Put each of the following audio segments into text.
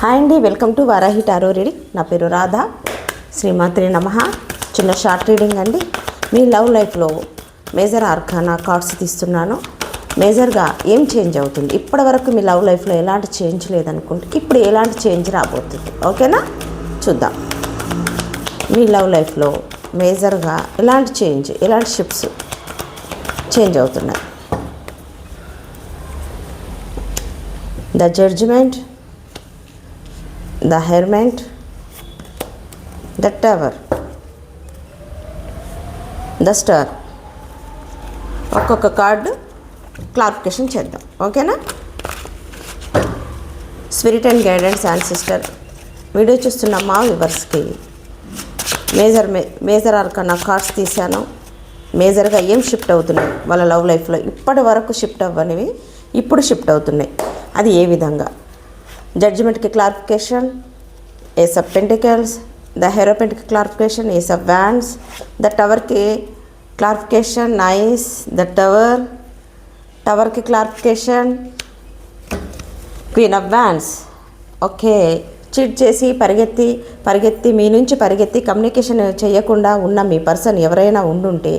Hi అండి welcome to Varahi tarot reading. నా పేరు రాధా. శ్రీమాత్రి నమ. చిన్న షార్ట్ రీడింగ్ అండి. మీ లవ్ లైఫ్లో మేజర్ ఆర్కానా కార్డ్స్ తీస్తున్నాను. మేజర్గా ఏం చేంజ్ అవుతుంది? ఇప్పటి వరకు మీ లవ్ లైఫ్లో ఎలాంటి చేంజ్ లేదనుకుంటే ఇప్పుడు ఎలాంటి చేంజ్ రాబోతుంది? ఓకేనా? చూద్దాం. మీ లవ్ లైఫ్లో మేజర్గా ఎలాంటి చేంజ్ ఎలాంటి షిప్స్ చేంజ్ అవుతున్నాయి? The judgement the hermit the tower the star ఒక్కొక్క కార్డు క్లారిఫికేషన్ చేద్దాం. ఓకేనా spirit and guidance ancestor sister video చూస్తున్న మా వివర్స్కి మేజర్ మే మేజర్ ఆర్కన్నా కార్డ్స్ తీశాను. మేజర్గా ఏం షిఫ్ట్ అవుతున్నాయి? వాళ్ళ లవ్ లైఫ్లో ఇప్పటి వరకు షిఫ్ట్ అవ్వనివి ఇప్పుడు షిఫ్ట్ అవుతున్నాయి. అది ఏ విధంగా? జడ్జిమెంట్కి clarification ace of pentacles the హెరోపెంట్కి clarification ace of wands the టవర్కి clarification nice the tower టవర్కి clarification queen of wands okay cheat చేసి పరిగెత్తి పరిగెత్తి మీ నుంచి పరిగెత్తి కమ్యూనికేషన్ చేయకుండా ఉన్న మీ పర్సన్ ఎవరైనా ఉండుంటే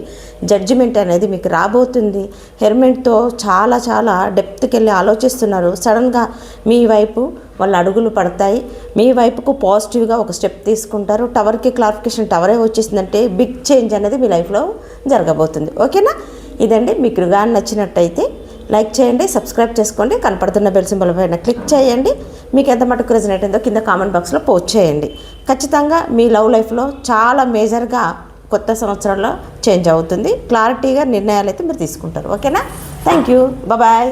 జడ్జిమెంట్ అనేది మీకు రాబోతుంది. హెర్మెంట్తో చాలా చాలా డెప్త్కి వెళ్ళి ఆలోచిస్తున్నారు. సడన్గా మీ వైపు వాళ్ళ అడుగులు పడతాయి. మీ వైపుకు పాజిటివ్గా ఒక స్టెప్ తీసుకుంటారు. టవర్కి క్లారిఫికేషన్ టవరే వచ్చేసిందంటే బిగ్ చేంజ్ అనేది మీ లైఫ్లో జరగబోతుంది. ఓకేనా ఇదండి. మీకు కానీ నచ్చినట్టయితే లైక్ చేయండి సబ్స్క్రైబ్ చేసుకోండి. కనపడుతున్న బెల్ సింబల్ పైన క్లిక్ చేయండి. మీకు ఎంత మటుకు రెజనేట్ అయిందో కింద కామెంట్ బాక్స్లో పోస్ట్ చేయండి. ఖచ్చితంగా మీ లవ్ లైఫ్లో చాలా మేజర్గా కొత్త సంవత్సరంలో చేంజ్ అవుతుంది. క్లారిటీగా నిర్ణయాలు అయితే మీరు తీసుకుంటారు. ఓకేనా థ్యాంక్ యూ బాయ్